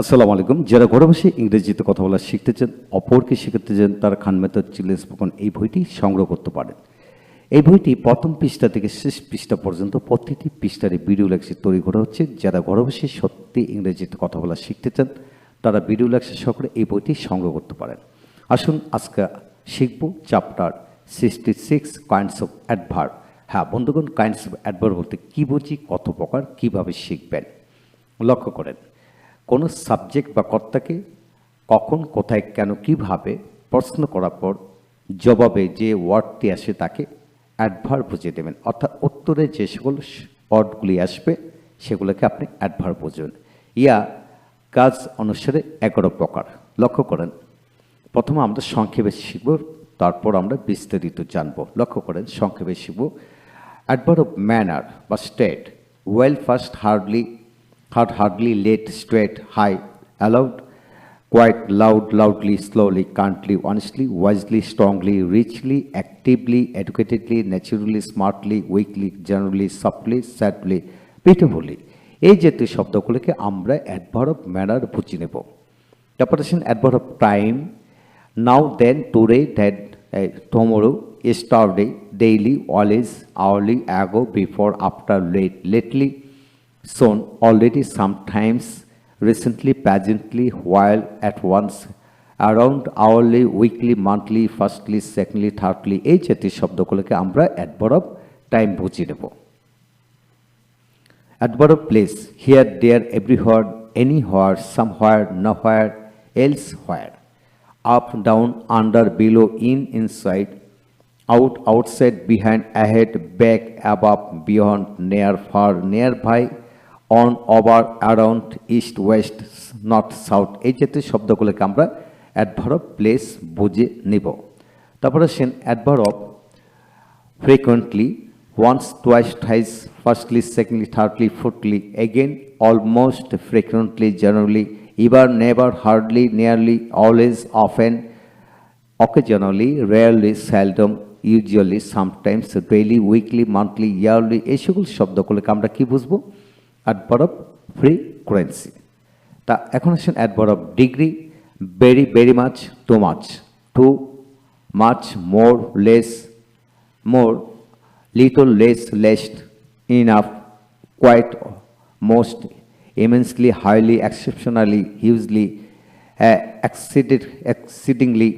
আসসালামু আলাইকুম। যারা ঘরে বসে ইংরেজিতে কথা বলা শিখতে চান, অপরকে শেখাতে চান, তারা খান মেথড স্পোকন এই বইটি সংগ্রহ করতে পারেন। এই বইটি প্রথম পৃষ্ঠা থেকে শেষ পৃষ্ঠা পর্যন্ত প্রতিটি পৃষ্ঠারে ভিডিও লেকচার তৈরি করা হচ্ছে। যারা ঘরে বসে সত্যি ইংরেজিতে কথা বলা শিখতে চান, তারা ভিডিও লেকচার সহকারে এই বইটি সংগ্রহ করতে পারেন। আসুন, আজকে শিখব chapter sixty six kinds of adverb হ্যাঁ বন্ধুগণ কাইন্ডস অফ অ্যাডভার বলতে কী বুঝি, কত প্রকার, কীভাবে শিখবেন? লক্ষ্য করেন। কোনো সাবজেক্ট বা কর্তাকে কখন, কোথায়, কেন, কীভাবে প্রশ্ন করার পর জবাবে যে ওয়ার্ডটি আসে তাকে অ্যাডভার বুঝিয়ে দেবেন। অর্থাৎ উত্তরে যে সকল ওয়ার্ডগুলি আসবে, সেগুলোকে আপনি অ্যাডভার বুঝবেন। ইয়া কাজ অনুসারে এগারো প্রকার। লক্ষ্য করেন। প্রথমে আমরা সংক্ষেপে শিখব, তারপর আমরা বিস্তারিত জানব। লক্ষ্য করেন, সংক্ষেপে শিখব। অ্যাডভার অফ ম্যানার বা state well first hardly hard hardly late straight high allowed quite loud loudly slowly kindly honestly wisely strongly richly actively educatedly naturally smartly weakly generally softly sadly pitifully এই জাতীয় শব্দগুলোকে আমরা adverb manner বুঝে নেব তারপর আছেন adverb time now then today that tomorrow yesterday daily always hourly ago before after late lately sown already sometimes recently pageantly while at once around hourly weekly monthly firstly secondly thirdly এই জাতীয় শব্দগুলোকে আমরা adverb time বুঝিয়ে নেব adverb place here there everywhere anywhere somewhere nowhere elsewhere up down under below in inside out outside behind ahead back above beyond near far nearby on over around east west north south এই জাতীয় শব্দগুলোকে আমরা adverb place বুঝে নিব। তারপরে আসেন adverb frequently once twice thrice firstly secondly thirdly fourthly again almost frequently generally ever never hardly nearly always often occasionally rarely seldom usually sometimes daily weekly monthly yearly এই সকল শব্দগুলোকে আমরা কী বুঝব? অ্যাডভার অফ ফ্রিকুয়েন্সি তা এখন আসছেন adverb of degree very very much too much too much more less more little less least enough quite most immensely highly exceptionally hugely exceeded exceedingly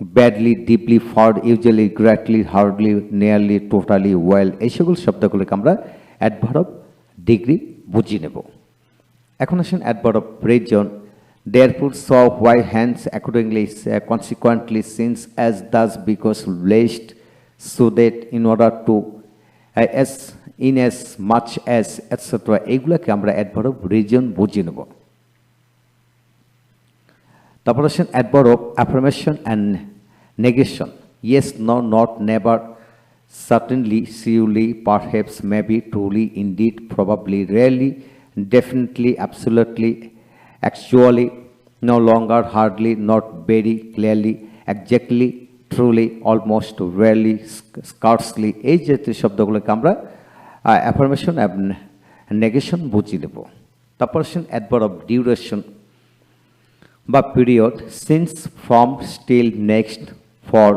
badly deeply fairly usually greatly hardly nearly totally well এই সকল শব্দগুলোকে আমরা অ্যাডভার degree বুঝিয়ে নেব এখন আসেন adverb reason therefore saw why hence accordingly uh, consequently since as thus because lest so that in order to uh, as in as much as etc এইগুলোকে আমরা adverb reason বুঝিয়ে নেব তারপর আসেন adverb affirmation and negation yes no not never certainly surely perhaps maybe truly indeed probably rarely definitely absolutely actually no longer hardly not very clearly exactly truly almost rarely sc- scarcely এই জাতীয় শব্দগুলোকে আমরা affirmation negation বুঝিয়ে নেব তারপর আসেন adverb of duration বা period since from still next for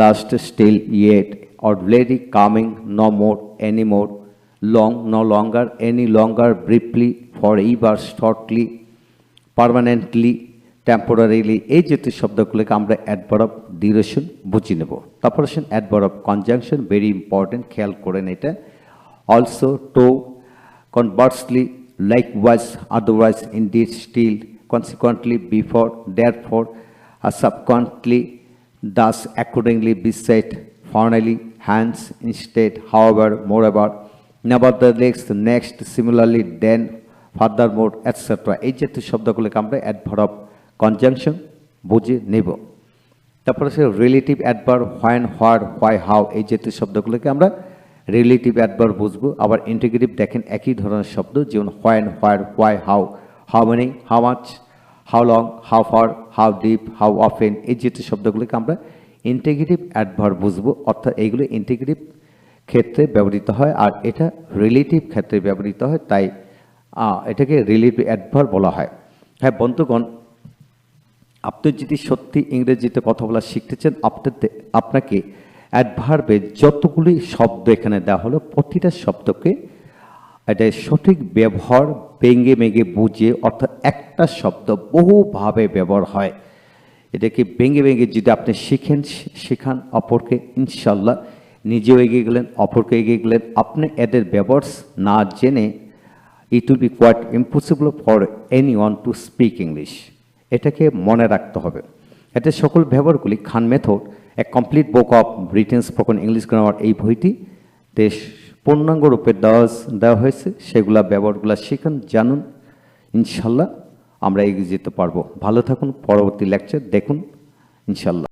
last still yet already coming no more anymore long, no longer, any longer, briefly, forever, shortly permanently temporarily এই জাতীয় শব্দগুলোকে আমরা অ্যাডভার্ব ডিউরেশন বুঝে নেব। তারপর আসেন অ্যাডভার্ব কনজাংশন ভেরি ইম্পর্টেন্ট খেয়াল করেন এটা also to conversely likewise otherwise indeed still consequently before therefore subsequently thus, accordingly, beside, finally hence instead, however moreover nevertheless, next, similarly, then furthermore etc এই জাতীয় শব্দগুলোকে আমরা অ্যাডভার্ব কনজাংশন বুঝে নেব। তারপরে সে relative adverb when where why how এই জাতীয় শব্দগুলোকে আমরা রিলেটিভ অ্যাডভার বুঝব। আবার ইন্টিগ্রেটিভ দেখেন একই ধরনের শব্দ, যেমন when where why how how many how much how long how far how deep how often এই জাতীয় শব্দগুলোকে আমরা ইন্টিগ্রেটিভ অ্যাডভার বুঝব, অর্থাৎ এইগুলো ইন্টিগ্রেটিভ ক্ষেত্রে ব্যবহৃত হয়, আর এটা রিলেটিভ ক্ষেত্রে ব্যবহৃত হয়, তাই এটাকে রিলেটিভ অ্যাডভার বলা হয়। হ্যাঁ বন্ধুগণ, আপনি যদি সত্যি ইংরেজিতে কথা বলা শিখতে চান, আপনাতে, আপনাকে অ্যাডভার্বে যতগুলি শব্দ এখানে দেওয়া হলো, প্রতিটা শব্দকে এটা সঠিক ব্যবহার ভেঙে ভেঙে বুঝে অর্থাৎ একটা শব্দ বহুভাবে ব্যবহার হয়। এটাকে ভেঙে ভেঙে যদি আপনি শিখেন, শেখান অপরকে ইনশাল্লাহ নিজেও এগিয়ে গেলেন, অপরকে এগিয়ে গেলেন। আপনি এদের ব্যবহার না জেনে it will be quite impossible for any one to speak English এটাকে মনে রাখতে হবে। এতে সকল ব্যবহারগুলি Khan method a complete book of Britain spoken English grammar এই বইটি দেশ পূর্ণাঙ্গ রূপে দেওয়া দেওয়া হয়েছে। সেগুলা ব্যবহারগুলো শিখুন, জানুন ইনশাল্লাহ আমরা এগিয়ে যেতে পারব। ভালো থাকুন পরবর্তী লেকচার দেখুন ইনশাল্লাহ।